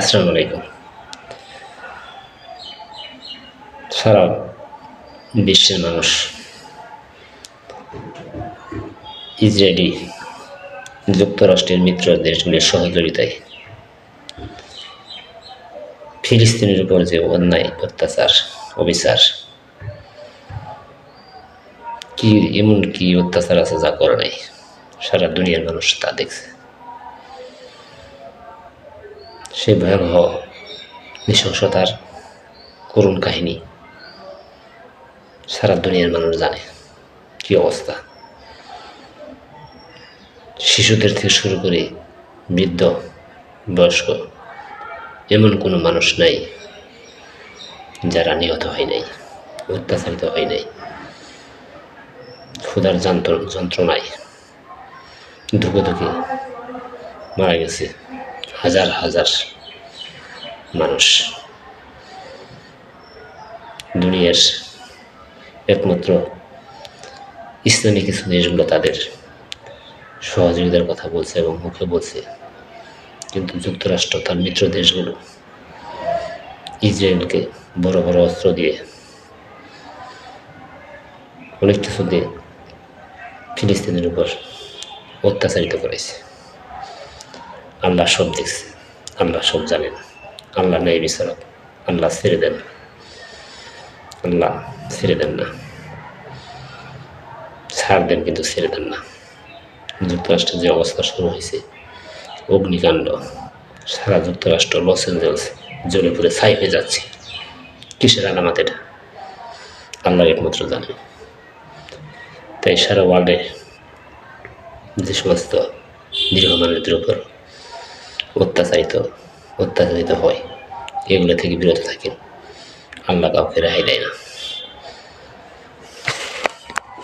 আসসালামু আলাইকুম। সারা বিশ্বের মানুষ ইসরায়েলি যুক্তরাষ্ট্রের মিত্র দেশগুলির সহযোগিতায় ফিলিস্তিনের উপর যে অন্যায়, অত্যাচার, অবিচার, কি এমন কি অত্যাচার আছে যা করে নাই, সারা দুনিয়ার মানুষ তা দেখছে। সে ভয়াবহ নৃশংসতার করুণ কাহিনী সারা দুনিয়ার মানুষ জানে। কি অবস্থা? শিশুদের থেকে শুরু করে বৃদ্ধ, বয়স্ক এমন কোনো মানুষ নাই যারা নিহত হয় নাই, অত্যাচারিত হয় নাই। ক্ষুধার যন্ত্র যন্ত্রণায় ধুকে ধুকে মারা গেছে। হাজার হাজার মানুষ দুনিয়ার একমাত্র ইসলামী কিছু দেশগুলো তাদের সহযোগিতার কথা বলছে এবং মুখে বলছে। কিন্তু যুক্তরাষ্ট্র তার মিত্র দেশগুলো ইসরায়েলকে বড় বড় অস্ত্র দিয়ে অনেক কিছু দিয়ে ফিলিস্তিনের উপর অত্যাচারিত করেছে। আল্লাহ সব দেখছে, আল্লাহ সব জানেন আল্লাহ ন্যায় বিচারক, আল্লাহ ছেড়ে দেন আল্লাহ ছেড়ে দেন না। ছাড় দেন কিন্তু ছেড়ে দেন না। যুক্তরাষ্ট্রের যে অবস্থা শুরু হয়েছে, অগ্নিকাণ্ড, সারা যুক্তরাষ্ট্র লস অ্যাঞ্জেলস জ্বলে পুরে ছাই হয়ে যাচ্ছে। কিসের আলামাত এটা? আল্লাহ একমাত্র জানে। তাই সারা ওয়ার্ল্ডে যে সমস্ত মানুষদের উপর অত্যাচারিত অত্যাচারিত হয়। এগুলো থেকে বিরত থাকেন। আল্লাহ কাউকে রেহাই দেয় না।